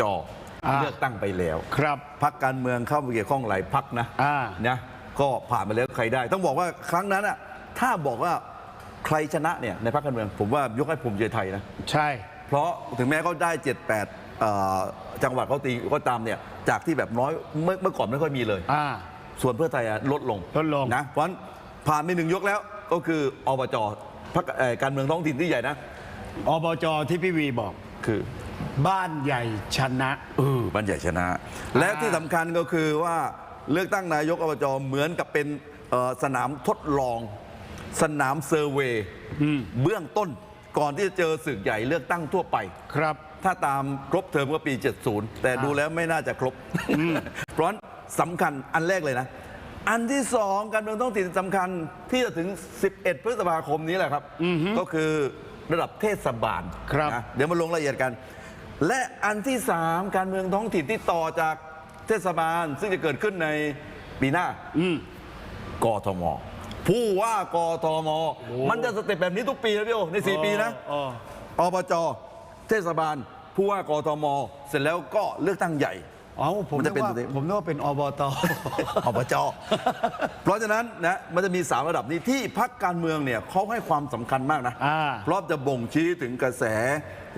จอ่าเลือกตั้งไปแล้ว ครับพักการเมืองเข้าไปเกี่ยวข้องหลายพักนะอ่านะก็ผ่านไปแล้วใครได้ ต้องบอกว่าครั้งนั้นอะถ้าบอกว่าใครชนะเนี่ยในพักการเมือง ผมว่ายกให้ภูมิใจไทยนะ ใช่ เพราะถึงแม้เขาได้ 7 8เอ่อจังหวัดเขาตีก็ตามเนี่ยจากที่แบบน้อยเมื่อเมื่อก่อนไม่ค่อยมีเลย อ่า ส่วนเพื่อไทยอะลดลงลดลง นะเพราะฉะนั้นผ่านไปหนึ่งยกแล้วก็คืออบจพรรคเอ่อการเมืองท้องถิ่นที่ใหญ่นะอบจที่พี่วีบอกคือ บ้านใหญ่ชนะ เออบ้านใหญ่ชนะ และที่สำคัญก็คือว่าเลือกตั้งนายกอบจเหมือนกับเป็นเอ่อสนามทดลอง สนามเซอร์เวย์เบื้องต้นก่อนที่จะเจอศึกใหญ่เลือกตั้งทั่วไป ครับ ถ้าตามครบเทอมก็ปี 70 แต่ดูแล้วไม่น่าจะครบ เพราะฉะนั้นสำคัญอันแรกเลยนะ อันที่สองการเมืองท้องถิ่นสำคัญที่จะถึง 11 พฤษภาคมนี้แหละครับ ก็คือระดับเทศบาลครับ นะเดี๋ยวมาลงรายละเอียดกัน และอันที่สามการเมืองท้องถิ่นที่ต่อจากเทศบาล ซึ่งจะเกิดขึ้นในปีหน้า อืมกทม ผู้ว่ากทม มันจะสเต็ปแบบนี้ทุกปีนะพี่โอใน4ปีนะอ๋อ อบจ เทศบาล ผู้ว่ากทม เสร็จแล้วก็เลือกตั้งใหญ่ อ๋อผมมันนึจะกเป็นว่าตัวนี้ ผมนึกว่าเป็นอบต อบจเพราะฉะนั้นนะมันจะมี 3 ระดับนี้ที่พักการเมืองเนี่ยเขาให้ความสำคัญมากนะอ่า เพราะจะบ่งชี้ถึงกระแส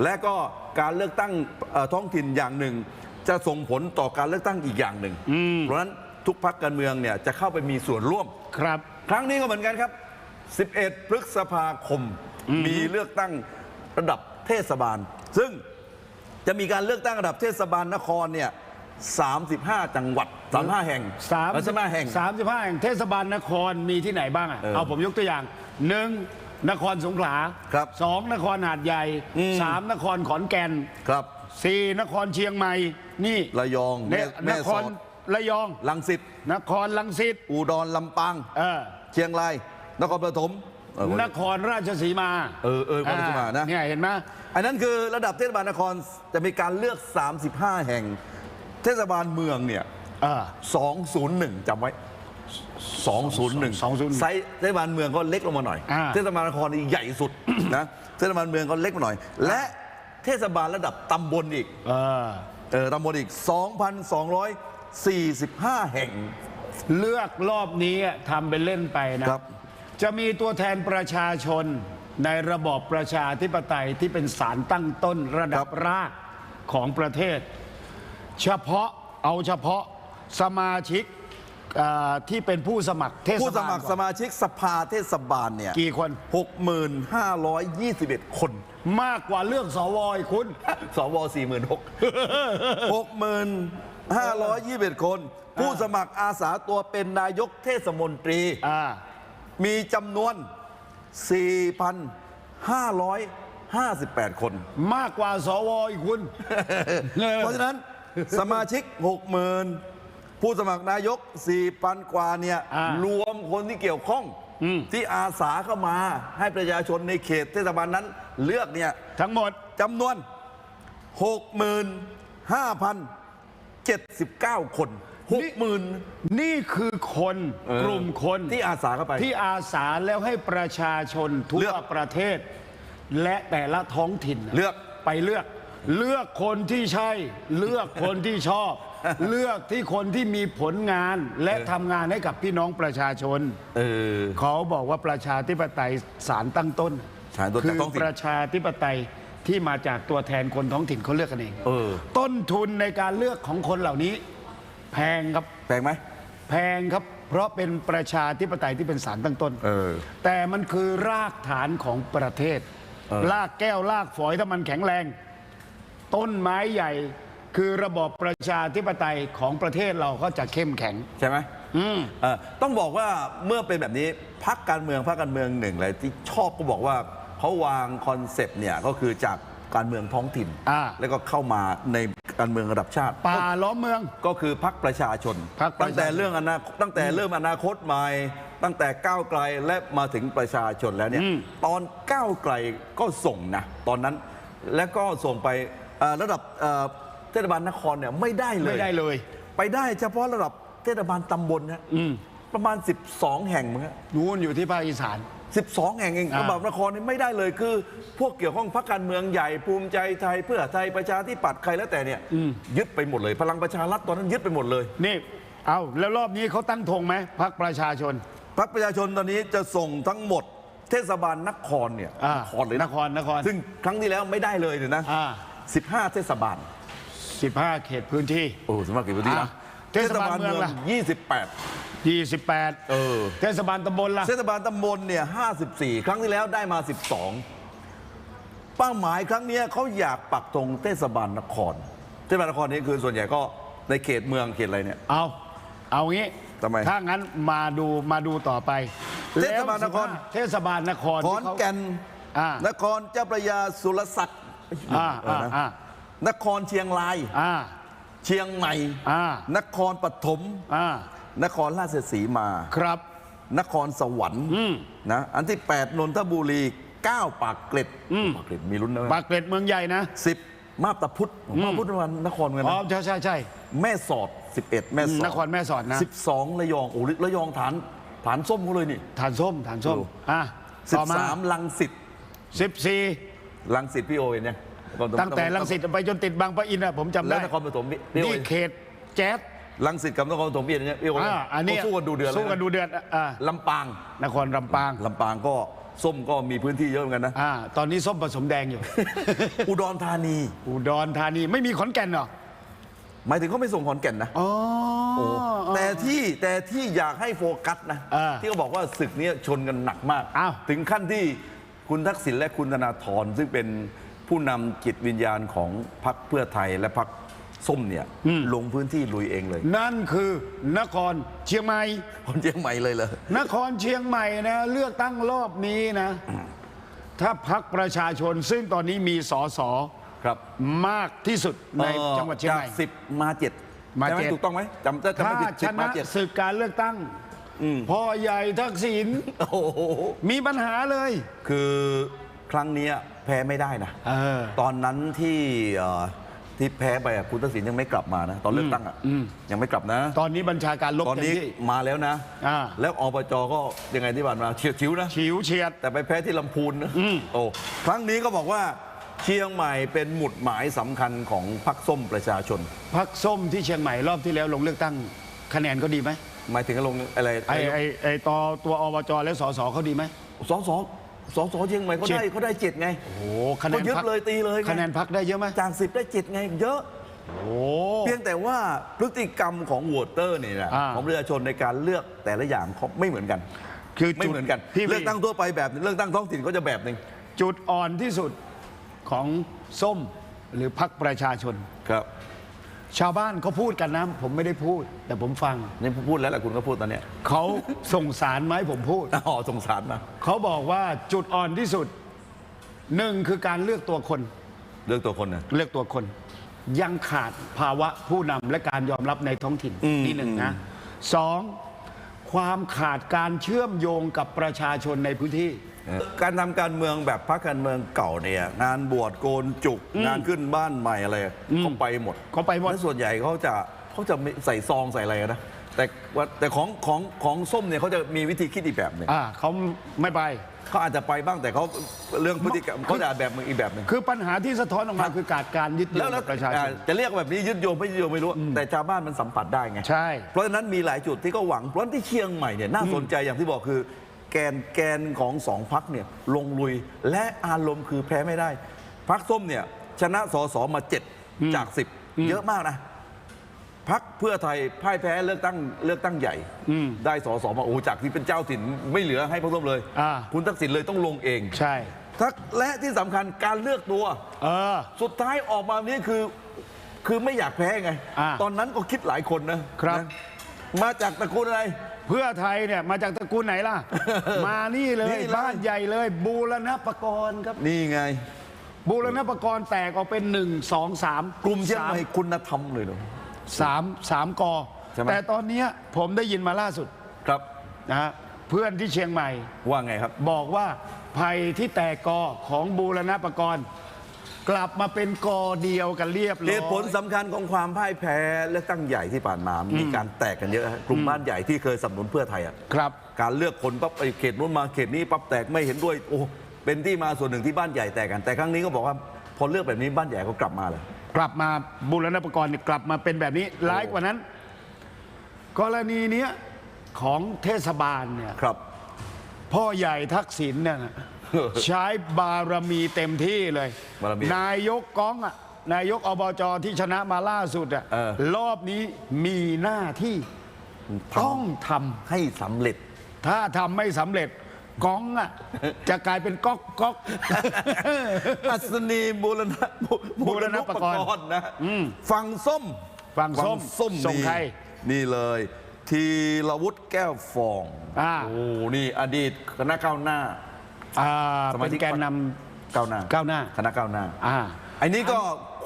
และก็การเลือกตั้งเอ่อท้องถิ่นอย่างหนึ่ง จะส่งผลต่อการเลือกตั้งอีกอย่างหนึ่ง เพราะฉะนั้นทุกพักการเมืองเนี่ยจะเข้าไปมีส่วนร่วม ครับ ครั้งนี้ก็เหมือนกันครับ 11 พฤษภาคม มีเลือกตั้งระดับเทศบาล ซึ่งจะมีการเลือกตั้งระดับเทศบาลนครเนี่ย 35 จังหวัด 35 แห่งสาม35แห่ง สามสิบห้าแห่งเทศบาลนครมีที่ไหนบ้างอะเออเอาผมยกตัวอย่างหนึ่งนครสงขลาครับสองนครหาดใหญ่อืม สามนครขอนแก่นครับ สี่นครเชียงใหม่นี่ระยองเนี่แม่ยนแม่คสอรดระยอง ลังสิตนครลังสิตอุดรลำปาง เออเชียงราย นครปฐมเออ นครราชสีมาเออเออนครราชสีมานะ เนี่ยเห็นไหม อันนั้นคือระดับเทศบาลนครจะมีการเลือก 35 แห่ง เทศบาลเมืองเนี่ยเออ201จำไว้ 201 201ไซส์เทศบาลเมืองก็เล็กลงมาหน่อย อ่า เทศบาลนครนี่ใหญ่สุด นะเทศบาลเมืองก็เล็กมาหน่อย และเทศบาลระดับตำบลอีกเออเออตำบลอีก 2,245 แห่ง เลือกรอบนี้ทำเป็นเล่นไปนะ ครับ จะมีตัวแทนประชาชนในระบอบประชาธิปไตยที่เป็นสารตั้งต้นระดับรากของประเทศ เฉพาะเอาเฉพาะสมาชิกเอ่อที่เป็นผู้สมัครเทศบาลผู้สมัครก่อนสมาชิกสภาเทศบาลเนี่ยกี่คน 6,521 คน มากกว่าเลือกสวอีกคุณ สว46,000 6,521 คน ผู้สมัครอาสาตัวเป็นนายกเทศมนตรี อ่า มีจำนวน 4,558 คน มากกว่าสวอีกคุณ เพราะฉะนั้น สมาชิก 60,000 ผู้สมัครนายก 4,000 กว่าเนี่ยอ่ารวมคนที่เกี่ยวข้องอืม ที่อาสาเข้ามาให้ประชาชนในเขตเทศบาลนั้นเลือกเนี่ยทั้งหมด จำนวน 65,079 คน 60,000 นี่คือคนเออ กลุ่มคนที่อาสาเข้าไป ที่อาสาแล้วให้ประชาชนทั่เลืวอกประเทศ และแต่ละท้องถิ่นน่ะเลือก ไปเลือก เลือกคนที่ใช่ เลือกคนที่ชอบ เลือกที่คนที่มีผลงานและทำงานให้กับพี่น้องประชาชนเออเขาบอกว่าประชาธิปไตยสารตั้งต้นศาลตั้งต้นคือท้องถิ่น ประชาธิปไตยที่มาจากตัวแทนคนท้องถิ่นเขาเลือกกันเองเออ ต้นทุนในการเลือกของคนเหล่านี้ แพงครับแปลงไหม แพงครับ เพราะเป็นประชาธิปไตยที่เป็นสารตั้งต้นเออ แต่มันคือรากฐานของประเทศเออรากแก้วรากฝอยถ้ามันแข็งแรง ต้นไม้ใหญ่ คือระบอบประชาธิปไตยของประเทศเราก็จะเข้มแข็ง ใช่ไหมอืม เออต้องบอกว่าเมื่อเป็นแบบนี้พักการเมืองพักการเมืองหนึ่งเลยที่ชอบก็บอกว่าเขาวางคอนเซปต์เนี่ยก็คือจากการเมืองท้องถิ่น อ่า แล้วก็เข้ามาในการเมืองระดับชาติ ป่าล้อมเมือง ก็คือพักประชาชน พรรคประชาชนตั้งแต่เรื่องอนาคตตั้งแต่เริ่มอนาคตใหม่ตั้งแต่ก้าวไกลและมาถึงประชาชนแล้วเนี่ยตอนก้าวไกลก็ส่งนะ ตอนนั้นแล้วก็ส่งไปเอ่อระดับเอ่อเทศบาลนครเนี่ยไม่ได้เลย ไม่ได้เลย ไปได้เฉพาะระดับเทศบาลตำบลนะประมาณ 12 แห่งมั้งฮะ นู้นอยู่ที่ภาคอีสาน 12 แห่งเองอ่า ระบาดนครนี่ไม่ได้เลยคือ พวกเกี่ยวข้องพรรคการเมืองใหญ่ภูมิใจไทยเพื่อไทยประชาธิปัตย์ใครแล้วแต่เนี่ยยึดไปหมดเลย พลังประชารัฐตอนนั้นยึดไปหมดเลยนี่ เอาแล้วรอบนี้เขาตั้งธงไหมพักประชาชน พรรคประชาชนตอนนี้จะส่งทั้งหมด เทศบาลนครเนี่ยอ่านครเลยนนะครนครซึ่งครั้งที่แล้วไม่ได้เลยเนี่ยนะอ่า 15 เทศบาล 15 เขตพื้นที่ โอ้สมัครกี่พื้นที่อะนะเทศบาลเมืองล่ะ 28 28 เออ เทศบาลตำบลล่ะเทศบาลตำบลเนี่ย 54 ครั้งที่แล้วได้มา 12 เป้าหมายครั้งเนี้ยเขาอยากปักธงเทศบาลนคร เทศบาลนครนี่คือส่วนใหญ่ก็ในเขตเมืองเขตอะไรเนี่ย เอา เอางี้ทำไมถ้างั้นมาดูมาดูต่อไปเทศบาลนคร แล้ว15เทศบาลนครขอนที่เขาแก่น อ่านครเจ้าพระยาสุรศักดิ์ อ่าเออ่าอนะอ่า นครเชียงราย อ่า เชียงใหม่ อ่า นครปฐม อ่า นครราชสีมา ครับ นครสวรรค์นะ อันที่ 8 นนทบุรี 9 ปากเกร็ดปากเกร็ดมีลุ้นนะปากเกร็ดเมืองใหญ่นะ สิบมาบตาพุธมาบพุธวันนครเหมือนกันอ๋อ นะใช่ใช่ใช่ แม่สอด 11 แม่สอดนครแม่สอดนะ 12 ระยองโอ้ยระยองฐานฐานส้มเขาเลยนี่ ฐานส้มฐานส้ม ดู อะต่อมา13 ลังสิต14 ลังสิตพี่โอเห็นยังตั้งแต่ลังสิตไปจนติดบางปะอินอะผมจำแล้ได้วนครปฐมพี่พี่โอนี่เขตแจ๊ดลังสิตกับนครปฐมพี่เห็นยังพี่โออ่าอันนี้เขาสู้กันดูเดือดเลยสู้กันดูเดือดอะอ่าลำปางนครลำปางลำปางก็ส้มก็มีพื้นที่เยอะเหมือนกันนะอ่าตอนนี้ส้มผสมแดงอยู่ อุดรธานี อุดรธานีไม่มีขอนแก่นเหรอหมายถึงเขาไม่ส่งขอนแก่นนะอ๋อโอ้แต่ที่แต่ที่อยากให้โฟกัสนะเออที่เขาบอกว่าศึกเนี้ยชนกันหนักมากอ้าวถึงขั้นที่ คุณทักษิณและคุณธนาธรซึ่งเป็นผู้นำจิตวิญญาณของพรรคเพื่อไทยและพรรคส้มเนี่ยลงพื้นที่ลุยเองเลยนั่นคือนครเชียงใหม่ คนเชียงใหม่เลยเหรอนครเชียงใหม่นะ เลือกตั้งรอบนี้นะ ถ้าพักประชาชนซึ่งตอนนี้มีสอสอครับมากที่สุดในจังหวัดเชียงใหม่ จากสิบมาเจ็ดมาใช่ไหเจ็ด ถูกต้องไหมจำจำถ้าไม่ผิดชสิบมานะเจ็ด ศึกการเลือกตั้งอืม พ่อใหญ่ทักษิณโอ้โหมีปัญหาเลย คือครั้งเนี้ยแพ้ไม่ได้นะเออ ตอนนั้นที่เอ่อที่แพ้ไปอะคุณทักษิณยังไม่กลับมานะตอนเลือกตั้งอะยังไม่กลับนะ ตอนนี้บัญชาการลบตอนเต็มนี้ที่ มาแล้วนะ อ่า แล้วอบจก็ยังไงที่ผ่านมาเฉียดชิวนะ ฉิวเฉียด แต่ไปแพ้ที่ลำพูนนะโอ้ครั้งนี้ก็บอกว่าเชียงใหม่เป็นหมุดหมายสำคัญของพรรคส้มประชาชน พักส้มที่เชียงใหม่รอบที่แล้วลงเลือกตั้งคะแนนเขาดีไหม หมายถึงลงอะไรไอไอไอตอตัวอบจและสสเขาดีไหมสอสอสอสอเชียงใหม่เขาเจ็ดได้เขาได้เจ็ดไงโอ้โหคะแนก็นยึดพรรคเลยตีเลยไงคะแนนพักได้เยอะไหมจากสิบได้เจ็ดไง เยอะโอ้เพียงแต่ว่าพฤติกรรมของโหวตเตอร์เนี่ยนะอ่าของประชาชนในการเลือกแต่ละอย่างเขาไม่เหมือนกัน คือไม่จุดเหมือนกันพี่เลือกตั้งทั่วไปแบบหนึ่งเลือกตั้งท้องถิ่นก็จะแบบหนึ่งจุดอ่อนที่สุดของส้มหรือพักประชาชนครับ ชาวบ้านเขาพูดกันนะ ผมไม่ได้พูด แต่ผมฟังนี่พูดแล้วแหละคุณก็พูดตอนเนี้ยเขาส่งสารมาให้ผมพูด อ๋อสงสารมาเขาบอกว่าจุดอ่อนที่สุดหนึ่งคือการเลือกตัวคนเลือกตัวคนนะ เลือกตัวคน ยังขาดภาวะผู้นำและการยอมรับในท้องถิ่นอืม นี่หนึ่งนะสองความขาดการเชื่อมโยงกับประชาชนในพื้นที่ การทำการเมืองแบบพรรคการเมืองเก่าเนี่ย งานบวชโกนจุก งานขึ้นบ้านใหม่อะไรเขาไปหมดเขาไปหมด และส่วนใหญ่เขาจะเขาจะไม่ใส่ซองใส่อะไรนะแต่ว่าแต่ของของของส้มเนี่ยเขาจะมีวิธีคิดอีกแบบหนึ่งอ่าเขาไม่ไป เขาอาจจะไปบ้างแต่เขาเรื่องพฤติกรรมเขาจะแบบมึงอีกแบบหนึ่งคือปัญหาที่สะท้อนออกมาคือการการยึดโยแล้วงแล้กัวบประชาชอ่านจะเรียกแบบนี้ยึดโยงไม่ยึดโยงไม่รู้ แต่ชาวบ้านมันสัมผัสได้ไงใช่เพราะฉะนั้นมีหลายจุดที่ก็หวังเพราะฉะนั้นที่เชียงใหม่เนี่ยน่าสนใจอย่างที่บอกคือ แกนแกนของสองพักเนี่ยลงลุยและอารมณ์คือแพ้ไม่ได้ พักส้มเนี่ยชนะสอสอมาเจ็ดจากสิบเยอะมากนะพักเพื่อไทยพ่ายแพ้เลือกตั้งเลือกตั้งใหญ่ได้สอสอมาโอ้จากที่เป็นเจ้าถิ่นไม่เหลือให้พรรคส้มเลยอ่าคุณทักษิณเลยต้องลงเองใช่ทักและที่สำคัญการเลือกตัวเออสุดท้ายออกมานี่คือ คือไม่อยากแพ้ไงอ่าตอนนั้นก็คิดหลายคนนะครับนะมาจากตระกูลอะไร เพื่อไทยเนี่ยมาจากตระกูลไหนล่ะ มานี่เลยนี่เลย บ้านใหญ่เลย บูรณปกรณ์ครับ นี่ไง บูรณปกรณ์แตกออกเป็นหนึ่งสองสามกลุ่มเชียงใหม่คุณธรรมเลยเหรอสามสามกอใช่ไหม แต่ตอนเนี้ยผมได้ยินมาล่าสุดครับ นะฮะเพื่อนที่เชียงใหม่ ว่าไงครับ บอกว่าภัยที่แตกกอของบูรณปกรณ์ กลับมาเป็นกอเดียวกันเรียบร้อย เหตุผลสำคัญของความพ่ายแพ้เลือกตั้งใหญ่ที่ผ่านมา มีการแตกกันเยอะฮะกลุ่มบ้านใหญ่ที่เคยสนับสนุนเพื่อไทยอะครับ การเลือกคนปั๊บไปเขตนู้นมาเขตนี้ปั๊บแตกไม่เห็นด้วย โอ้เป็นที่มาส่วนหนึ่งที่บ้านใหญ่แตกกัน แต่ครั้งนี้ก็บอกว่าพอเลือกแบบนี้บ้านใหญ่ก็กลับมาเลย กลับมาบูรณปกรณ์เนี่ยกลับมาเป็นแบบนี้ร้ายกว่านั้น กรณีเนี้ยของเทศบาลเนี่ย ครับ พ่อใหญ่ทักษิณเนี่ยนะ ใช้บารมีเต็มที่เลย บารมีนายกก้องอะนายกอบจที่ชนะมาล่าสุดอะเออ รอบนี้มีหน้าที่ทำต้องทำ ให้สำเร็จ ถ้าทำไม่สำเร็จก้องอะ จะกลายเป็นก๊อกก๊อก อัศนีบูรณะบูรณปกรณ์ณ์นะฝั่งส้มฝั่งส้มส้มส่งนี่ใคร นี่เลย ทีรวุฒิแก้วฟอง อ่า โอ้ นี่อดีตคณะก้าวหน้า อ่าสมาเป็นชิกแกนนก้าวหน้าก้าวหน้าคณะก้าวหน้าำอ่าไอ้นี้ก็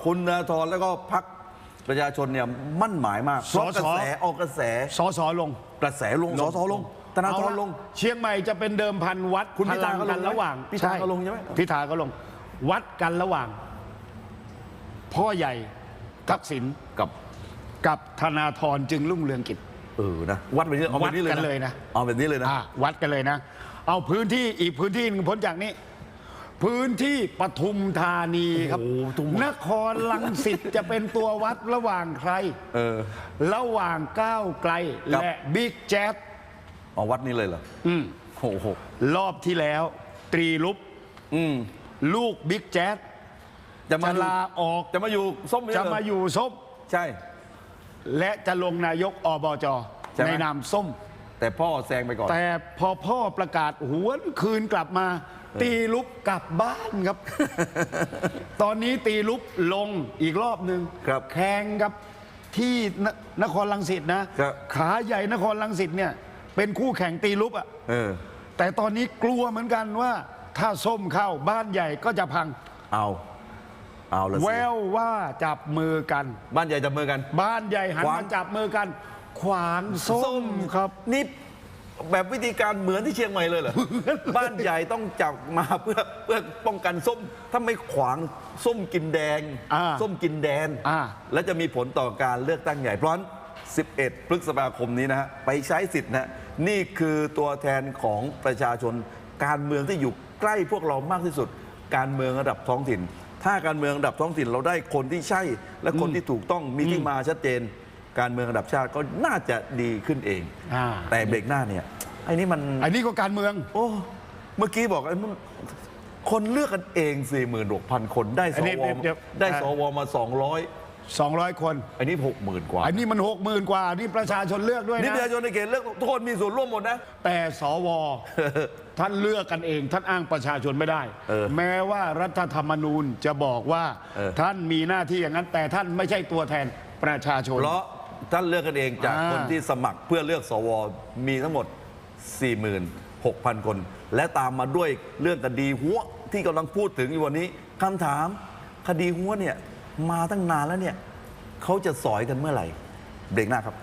คุณนาธรแล้วก็พักประชาชนเนี่ยมั่นหมายมากเพราะสกสระแสออกกระแสสอสอลงกระแสลงสสลงธนาธรเอาะลงเชียงใหม่จะเป็นเดิมพันวัดคุณพพิธาลังก็ลงกันระหว่างพิธาก็ลงใช่ไหม พิธาก็ลง วัดกันระหว่าง พ่อใหญ่ทักษิณกับกับธนาธรจึงรุ่งเรืองกิจ เออนะวัดแบบนี้เอาแบบนี้เลยวัดกันเลยนะ เอาแบบนี้เลยนะ อ่าวัดกันเลยนะ เอาพื้นที่อีกพื้นที่หนึ่งพ้นจากนี้ พื้นที่ปทุมธานีครับ โอ้โหปทุม นครลังสิตจะเป็นตัววัดระหว่างใคร เออ ระหว่างก้าวไกลครับ และบิ๊กแจ๊ดเอาวัดนี้เลยเหรออืมโอ้โหรอบที่แล้ว ตรีลุปอืมลูกบิ๊กแจ๊ดจะมาจะอยู่ลาออกจะมาอยู่ส้มนี่จะเหรอมาอยู่ส้ม ใช่ และจะลงนายกอบจใช่ไหม ในนามส้ม แต่พ่อแซงไปก่อน แต่พอพ่อประกาศหวนคืนกลับมา ตีลุกกลับบ้านครับ ตอนนี้ตีลุกลงอีกรอบหนึ่งครับแข่งกับที่นนครลังสิตนะครับ ขาใหญ่นครลังสิตเนี่ย เป็นคู่แข่งตีลุกอะ เออ แต่ตอนนี้กลัวเหมือนกันว่า ถ้าส้มเข้าบ้านใหญ่ก็จะพัง เอา เอาละสิแววว่าจับมือกัน บ้านใหญ่จับมือกัน บ้านใหญ่หันขวางมาจับมือกัน ขวางส้มครับ นี่แบบวิธีการเหมือนที่เชียงใหม่เลยเหรอ บ้านใหญ่ต้องจับมาเพื่อเพื่อป้องกันส้ม ถ้าไม่ขวางส้มกินแดง อ่าส้มกินแดน อ่า และจะมีผลต่อการเลือกตั้งใหญ่เพราะฉะนั้น11 พฤษภาคมนี้นะฮะไปใช้สิทธิ์นะนี่คือตัวแทนของประชาชน การเมืองที่อยู่ใกล้พวกเรามากที่สุด การเมืองระดับท้องถิ่น ถ้าการเมืองระดับท้องถิ่นเราได้คนที่ใช่ และคนที่ถูกต้องมีที่มาชัดเจน การเมืองระดับชาติก็น่าจะดีขึ้นเอง อ่าแต่เบรกหน้าเนี่ยไอ้นี่มันอันนี้ก็การเมือง โอ้ เมื่อกี้บอกไอ้มันคนเลือกกันเอง 46,000 คนได้อัสนนี้วเดี๋ยว ได้อ่าสวมา 200คน200อันนี้ 60,000 กว่าอันนี้มันหกหมื่นกว่า นี่ประชาชนเลือกด้วยนี่นะประชาชนในเขตเลือกทุกคนมีส่วนร่วมหมดนะ แต่สว ท่านเลือกกันเอง ท่านอ้างประชาชนไม่ได้ เออแม้ว่ารัฐธรรมนูญจะบอกว่า เออ ท่านมีหน้าที่อย่างนั้น แต่ท่านไม่ใช่ตัวแทนประชาชน เพราะ ท่านเลือกกันเองจากอ่า คนที่สมัครเพื่อเลือกสวมีทั้งหมด 46,000 คน และตามมาด้วยเรื่องคดีหัวที่กำลังพูดถึงอยู่วันนี้คำถามคดีหัวเนี่ยมาตั้งนานแล้วเนี่ยเขาจะสอยกันเมื่อไหร่ เบรกหน้าครับ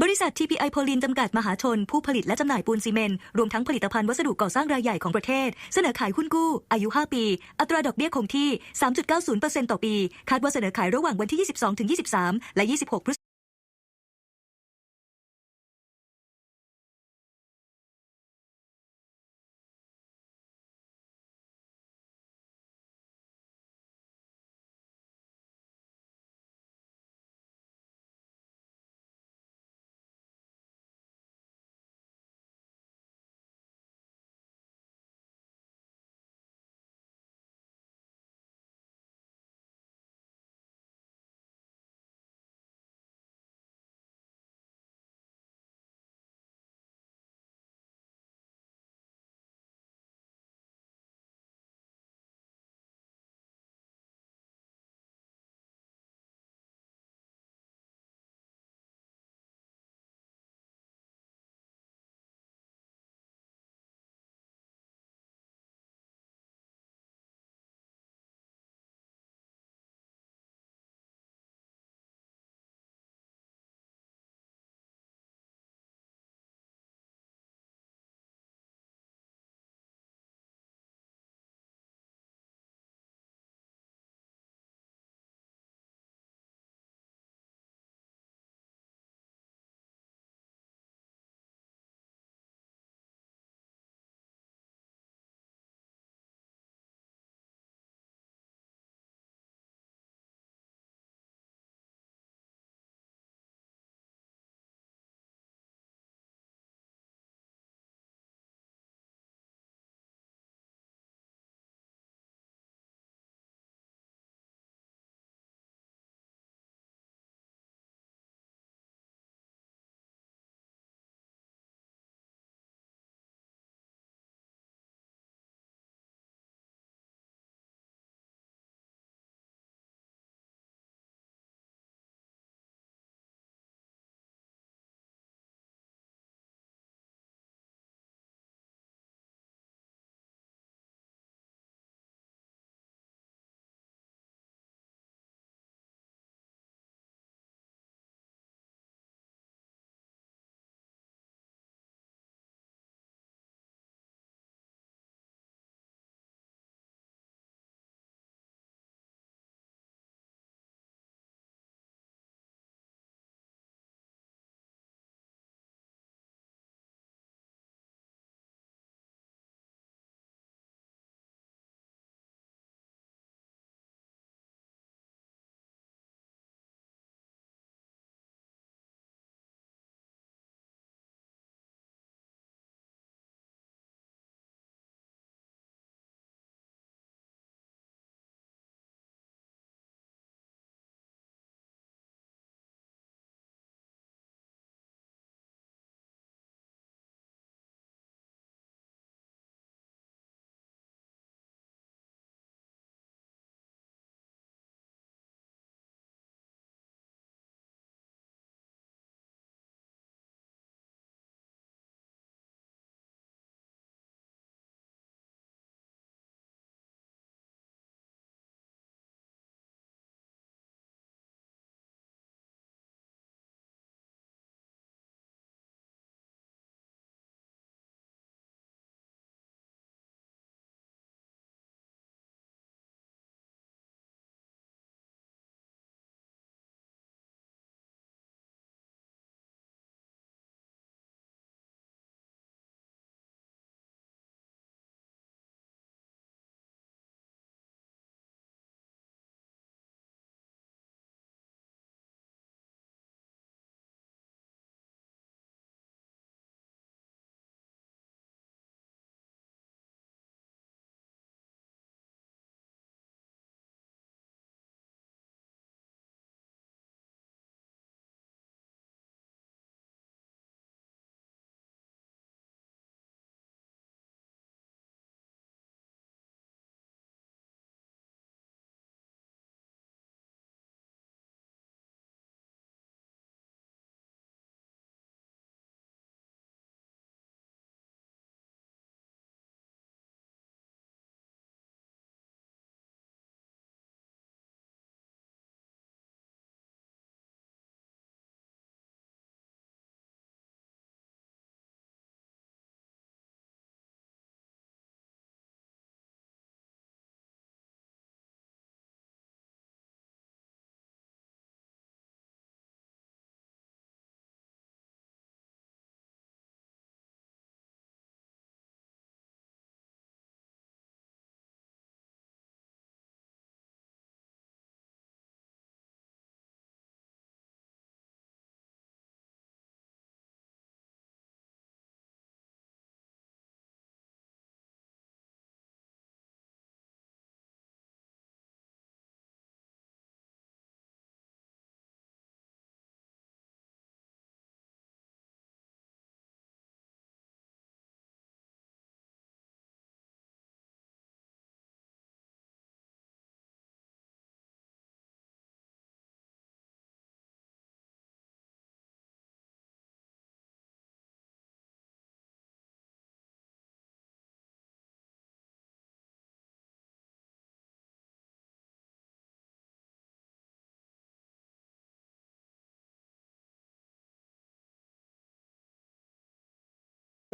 บริษัท TPI โพลินจำกัดมหาชน ผู้ผลิตและจำหน่ายปูนซีเมนต์รวมทั้งผลิตภัณฑ์วัสดุก่อสร้างรายใหญ่ของประเทศ เสนอขายหุ้นกู้ อายุ 5 ปี อัตราดอกเบี้ยคงที่ 3.90%ต่อปี คาดว่าเสนอขายระหว่างวันที่ 22-23 และ 26พฤษ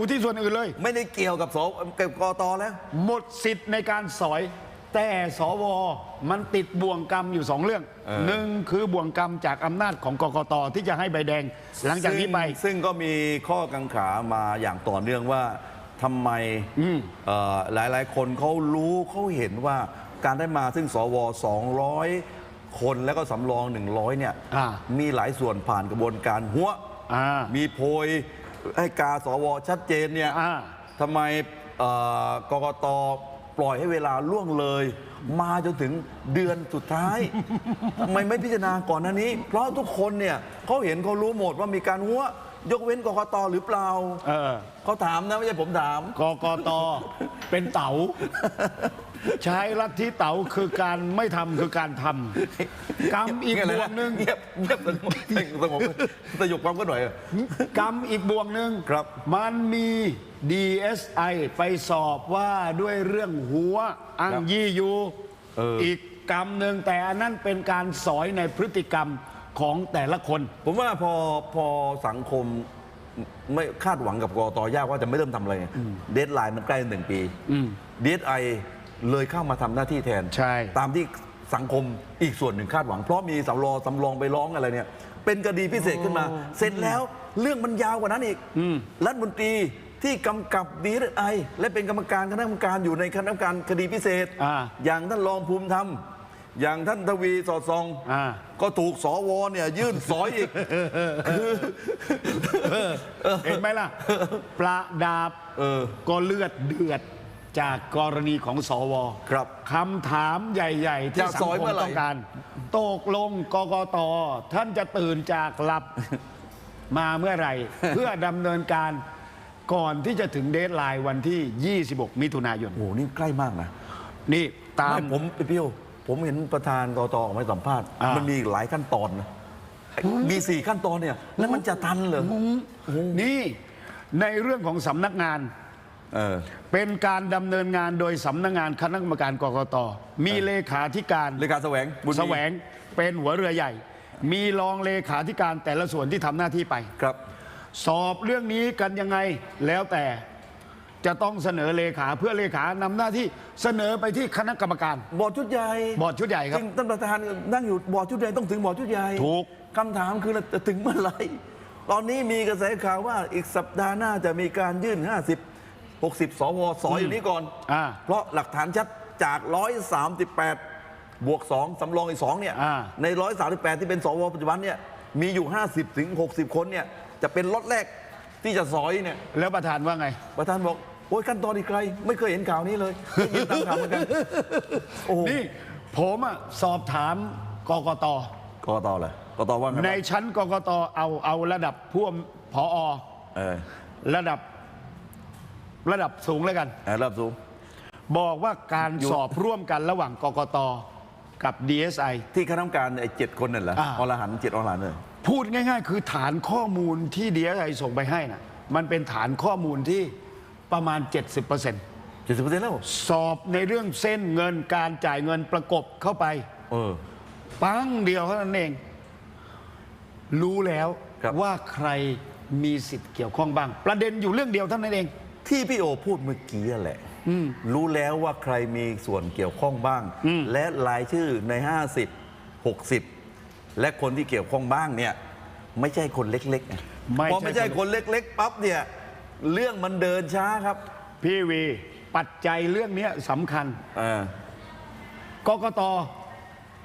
ดูที่ส่วนอื่นเลย ไม่ได้เกี่ยวกับสกับกตแล้ว หมดสิทธิ์ในการสอย แต่สวมันติดบ่วงกรรมอยู่สองเรื่องเออ หนึ่งคือบ่วงกรรมจากอำนาจของกกตที่จะให้ใบแดง หลังจากนี้ไป ซึ่งซึ่งก็มีข้อกังขามาอย่างต่อเนื่องว่าทำไมเอ่อหลายๆ คนเขารู้เขาเห็นว่าการได้มาซึ่งสว 200 คนแล้วก็สำรอง 100 เนี่ย อ่ามีหลายส่วนผ่านกระบวนการหัว อ่า มีโพย ให้กาสวชัดเจนเนี่ยอ่า ทำไมเอ่อกกตปล่อยให้เวลาล่วงเลย มาจนถึงเดือนสุดท้าย ทำไมไม่พิจารณาก่อนหน้านี้ เพราะทุกคนเนี่ยเขาเห็นเขารู้หมดว่ามีการหัว ยกเว้นกกตหรือเปล่าเออเขาถามนะไม่ใช่ผมถาม กกตเป็นเต๋าใช้ลัทธิเต๋าคือการไม่ทำคือการทำกรรมอีกเงียบเลยบ่วนะงหนึ่งเงียบเงียบสงบสงบสยบความก็หน่อย กรรมอีกบ่วงหนึ่งครับ มันมี DSI ไปสอบว่าด้วยเรื่องหัวอังยี่ยูเอออีอีกกรรมหนึ่งแต่อันนั้นเป็นการสอยในพฤติกรรม ของแต่ละคน ผมว่าพอพอสังคมไม่คาดหวังกับกกตยากว่าจะไม่เริ่มทำอะไรเดทไลน์มันใกล้หนึ่งปีดีเอสไอเลยเข้ามาทำหน้าที่แทน ใช่ ตามที่สังคมอีกส่วนหนึ่งคาดหวัง เพราะมีสำรองสำรองไปร้องอะไรเนี่ย เป็นคดีพิเศษขึ้นมา เสร็จแล้วเรื่องมันยาวกว่านั้นอีกรัฐมนตรีที่กำกับดีเอสไอและเป็นกรรมการคณะกรรมการอยู่ในคณะกรรมการคดีพิเศษ อ่าอย่างท่านรองภูมิธรรม อย่างท่านทวีสอดส่อง อ่า ก็ถูกสวเนี่ยยื่นสอยอีก เห็นไหมล่ะ ประดาบเออก็เลือดเดือดจากกรณีของสวครับคำถามใหญ่ๆ ที่จะสังสอยคเมื่มอไหร่ ต้องการ ตกลงกกตท่านจะตื่นจากหลับ มาเมื่อไหร่ เพื่อดำเนินการก่อนที่จะถึงเดทไลน์วันที่ 26 มิถุนายน โอ้โหนี่ใกล้มากนะนี่ตาม ไม่ผมไปเปรี้ยว ผมเห็นประธานกตออกมาให้สัมภาษณ์ อ่ามั มันมีอีกหลายขั้นตอนนะ มีสี่ขั้นตอนเนี่ย แล้วมันจะทันเหรอนี่ในเรื่องของสำนักงาน เออ เป็นการดำเนินงานโดยสำนักงานคณะกรรมการกกต มีเลขาธิการเลขาแสวงบุญมีแสวงเป็นหัวเรือใหญ่ มีรองเลขาธิการแต่ละส่วนที่ทำหน้าที่ไป ครับ สอบเรื่องนี้กันยังไงแล้วแต่ จะต้องเสนอเลขาเพื่อเลขานำหน้าที่เสนอไปที่คณะกรรมการ บอร์ดชุดใหญ่บอร์ดชุดใหญ่ครับซึ่งท่านประธานนั่งอยู่บอร์ดชุดใหญ่ต้องถึงบอร์ดชุดใหญ่ถูก คำถามคือจะถึงเมื่อไหร่ตอนนี้มีกระแสข่าวว่าอีกสัปดาห์หน้าจะมีการยื่น 50 60 สวสอยอยู่นี้ก่อน อ่า เพราะหลักฐานชัดจาก 138 บวก 2 สำรองอีก 2 เนี่ย อ่า ใน 138 ที่เป็นสวปัจจุบันเนี่ย มีอยู่ 50 ถึง 60 คนเนี่ย จะเป็นล็อตแรก ที่จะสอยเนี่ย แล้วประธานว่าไง ประธานบอก โอ้ยขั้นตอนอีกไกล ไม่เคยเห็นข่าวนี้เลยได้ยินตามข่าวเหมือนกันโอ้โหนี่ผมอะสอบถามกกต กตเลยกตว่าไงในบ้างชั้นกกตเอาเอาระดับพ่วมผอเออระดับระดับสูงแล้วกันเออรับสูง บอกว่าการอยู่ สอบร่วมกันระหว่างกกตกับ DSI ที่คณะกรรมการไอ้เจ็ดคนนั่นเหรออ่า อรหันต์เจ็ดอรหันต์เลย พูดง่าย ๆ คือฐานข้อมูลที่ DSI ส่งไปให้นะมันเป็นฐานข้อมูลที่ประมาณ 70%เจ็ดสิบเปอร์เซ็นต์แล้วสอบในเรื่องเส้นเงินการจ่ายเงินประกบเข้าไป เออ ปังเดียวเท่านั้นเอง รู้แล้วครับ ว่าใครมีสิทธิ์เกี่ยวข้องบ้าง ประเด็นอยู่เรื่องเดียวเท่านั้นเอง ที่พี่โอพูดเมื่อกี้แหละรู้แล้วว่าใครมีส่วนเกี่ยวข้องบ้าง และรายชื่อใน 50 60 และคนที่เกี่ยวข้องบ้างเนี่ยไม่ใช่คนเล็กๆไงไม่ใช่ พอไม่ใช่คนเล็กๆปั๊บเนี่ยเรื่องมันเดินช้าครับพี่วี ปัจจัยเรื่องเนี้ยสำคัญเออกกต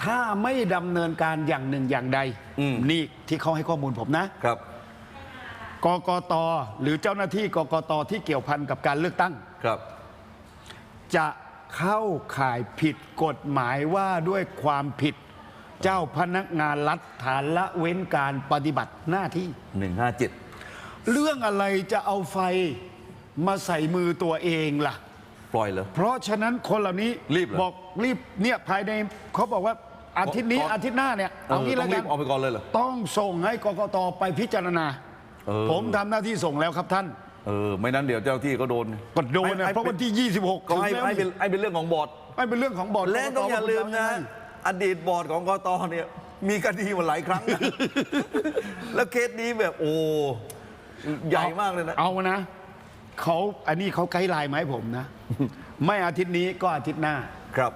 ถ้าไม่ดำเนินการอย่างหนึ่งอย่างใดนี่ที่เขาให้ข้อมูลผมนะ ครับกกตหรือเจ้าหน้าที่กกตที่เกี่ยวพันกับการเลือกตั้ง ครับ จะเข้าข่ายผิดกฎหมายว่าด้วยความผิด เจ้าพนักงานรัฐฐานละเว้นการปฏิบัติหน้าที่ 157 เรื่องอะไรจะเอาไฟมาใส่มือตัวเองล่ะ ปล่อยเหรอ เพราะฉะนั้นคนเหล่านี้รีบเหรอบอกรีบเนี่ยภายในเขาบอกว่าอาทิตย์นี้ก่อนอาทิตย์หน้าเนี่ยเอางี้ต้แล้วองรีกับนเอาไปก่อนเลยเหรอต้องส่งให้กกตไปพิจารณา เออ ผมทำหน้าที่ส่งแล้วครับท่านเออ ไม่นั้นเดี๋ยวเจ้าที่ก็โดนก็โดนนะให้เพราะวันที่ 26ก็ให้ถึงแล้วให้เป็นให้เป็นเรื่องของบอร์ด ไม่เป็นเรื่องของบอร์ดและต้องอย่าลืมนะ อดีตบอร์ดของกตเนี่ยมีคดีมาหลายครั้งนะ แล้วเคสนี้แบบโอ้ใหญ่มากเลยนะ เอานะเขาอันนี้เขาไกด์ไลน์มาให้ผมนะ ไม่อาทิตย์นี้ก็อาทิตย์หน้า ครับ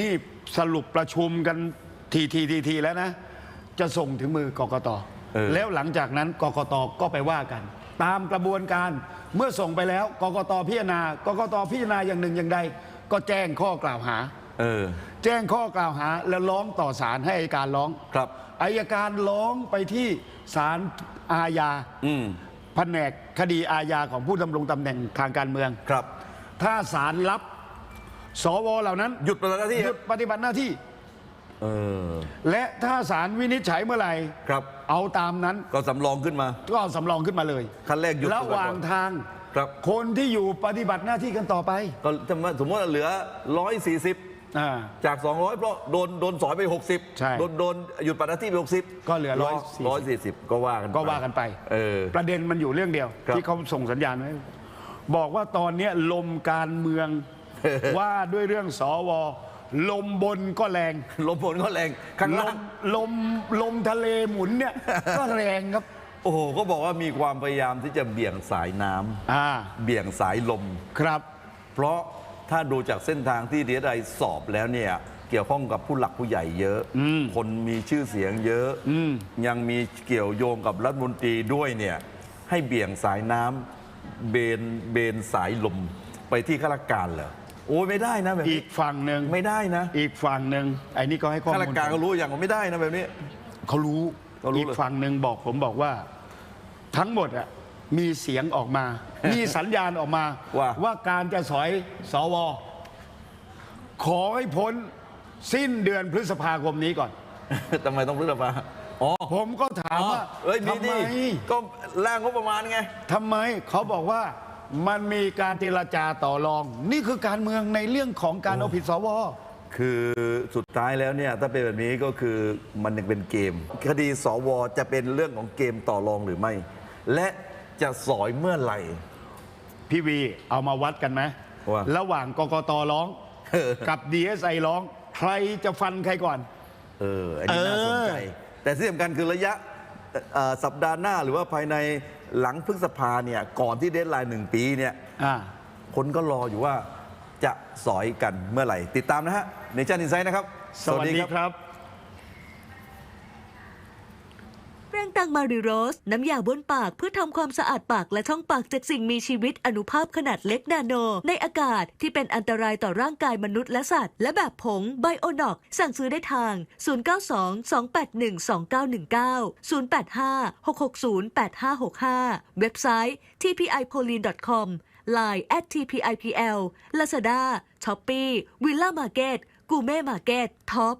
นี่สรุปประชุมกันทีทีทีทีแล้วนะ จะส่งถึงมือกกตเออ แล้วหลังจากนั้นกกตก็ไปว่ากัน ตามกระบวนการเมื่อส่งไปแล้วกกตพิจารณากกตพิจารณาอย่างหนึ่งอย่างใด ก็แจ้งข้อกล่าวหา เออ แจ้งข้อกล่าวหาแล้วร้องต่อศาลให้อัยการร้องครับอายการร้องไปที่ศาลอาญาอืมแผนกคดีอาญาของผู้ดำรงตำแหน่งทางการเมือง ครับ ถ้าศาลรับ สวเหล่านั้นหยุดปฏิบัติหน้าที่หยุดปฏิบัติหน้าที่ เออและถ้าศาลวินิจฉัยเมื่อไหร่ครับเอาตามนั้นก็สำรองขึ้นมา ก็เอาสำรองขึ้นมาเลยขั้นแรกหยุดระหว่างทาง ครับ คนที่อยู่ปฏิบัติหน้าที่กันต่อไป ก็สมมติสมมติว่าเหลือ 140 อ่า จาก 200 เพราะโดนโดนสอยไป 60 ใช่โดนโดนหยุดปฏิบัติหน้าที่ไป 60ก็เหลือ140 140ก็ว่ากันไปก็ว่ากันไป เออ ประเด็นมันอยู่เรื่องเดียว ครับที่เขาส่งสัญญาณไว้บอกว่าตอนเนี้ยลมการเมือง ว่าด้วยเรื่องสว ลมบนก็แรง ลมฝนก็แรงข้างลล่าง มลมลมทะเลหมุนเนี่ย ก็แรงครับ โอ้โหก็บอกว่ามีความพยายามที่จะเบี่ยงสายน้ำอ่า เบี่ยงสายลม ครับ เพราะ ถ้าดูจากเส้นทางที่เดียดสอบแล้วเนี่ยเกี่ยวข้องกับผู้หลักผู้ใหญ่เยอะ คนมีชื่อเสียงเยอะ ยังมีเกี่ยวโยงกับรัฐมนตรีด้วยเนี่ยให้เบี่ยงสายน้ำเบนเบนสายลมไปที่ข้าราชการเหรอโอ้ยไม่ได้นะแบบอีนี้กฝั่งหนึ่งไม่ได้นะ อีกฝั่งหนึ่งไอ้นี่ก็ให้ข้อข้ารามูชลการก็รู้อย่างว่าไม่ได้นะแบบนี้เขารู้เขารู้อีกเลยฝั่งหนึ่งบอกผมบอกว่า ทั้งหมดอะ มีเสียงออกมา มีสัญญาณออกมา ว่า ว่าการจะสอยสว ขอให้พ้นสิ้นเดือนพฤษภาคมนี้ก่อน ทำไมต้องพฤษภาอ๋อผมก็ถามว่าเอ้ยมีทำไมดิก็ร่างงบประมาณไง ทำไมเขาบอกว่ามันมีการเจรจาต่อรอง นี่คือการเมืองในเรื่องของการเอาผิดสว คือสุดท้ายแล้วเนี่ยถ้าเป็นแบบนี้ก็คือมันยังเป็นเกม คดีสวจะเป็นเรื่องของเกมต่อรองหรือไม่ และ จะสอยเมื่อไหร่ พี่วีเอามาวัดกันไหมว่า ระหว่างกกตร้องเออกับ DSI ร้อง ใครจะฟันใครก่อน เออ อันนี้น่าสนใจเออแต่ที่สำคัญคือระยะเอ่อสัปดาห์หน้าหรือว่าภายในหลังพฤษภาเนี่ย ก่อนที่เดทไลน์หนึ่งปีเนี่ย อ่า คนก็รออยู่ว่าจะสอยกันเมื่อไหร่ ติดตามนะฮะ ในช n นอินไซด์นะครับ สวัสดีครับ แป รงตังมาริโรส น้ำยาบ้วนปากเพื่อทำความสะอาดปากและช่องปากจากสิ่งมีชีวิตอนุภาพขนาดเล็กนาโน ในอากาศที่เป็นอันตรายต่อร่างกายมนุษย์และสัตว์ และแบบผงไบโอนอกสั่งซื้อได้ทาง 092-281-2919 085-660-8565 เว็บไซต์ tpipolin.com Line at tpipl Lazada Shopee Villa Market กูเม่มาร์เก็ตท็อป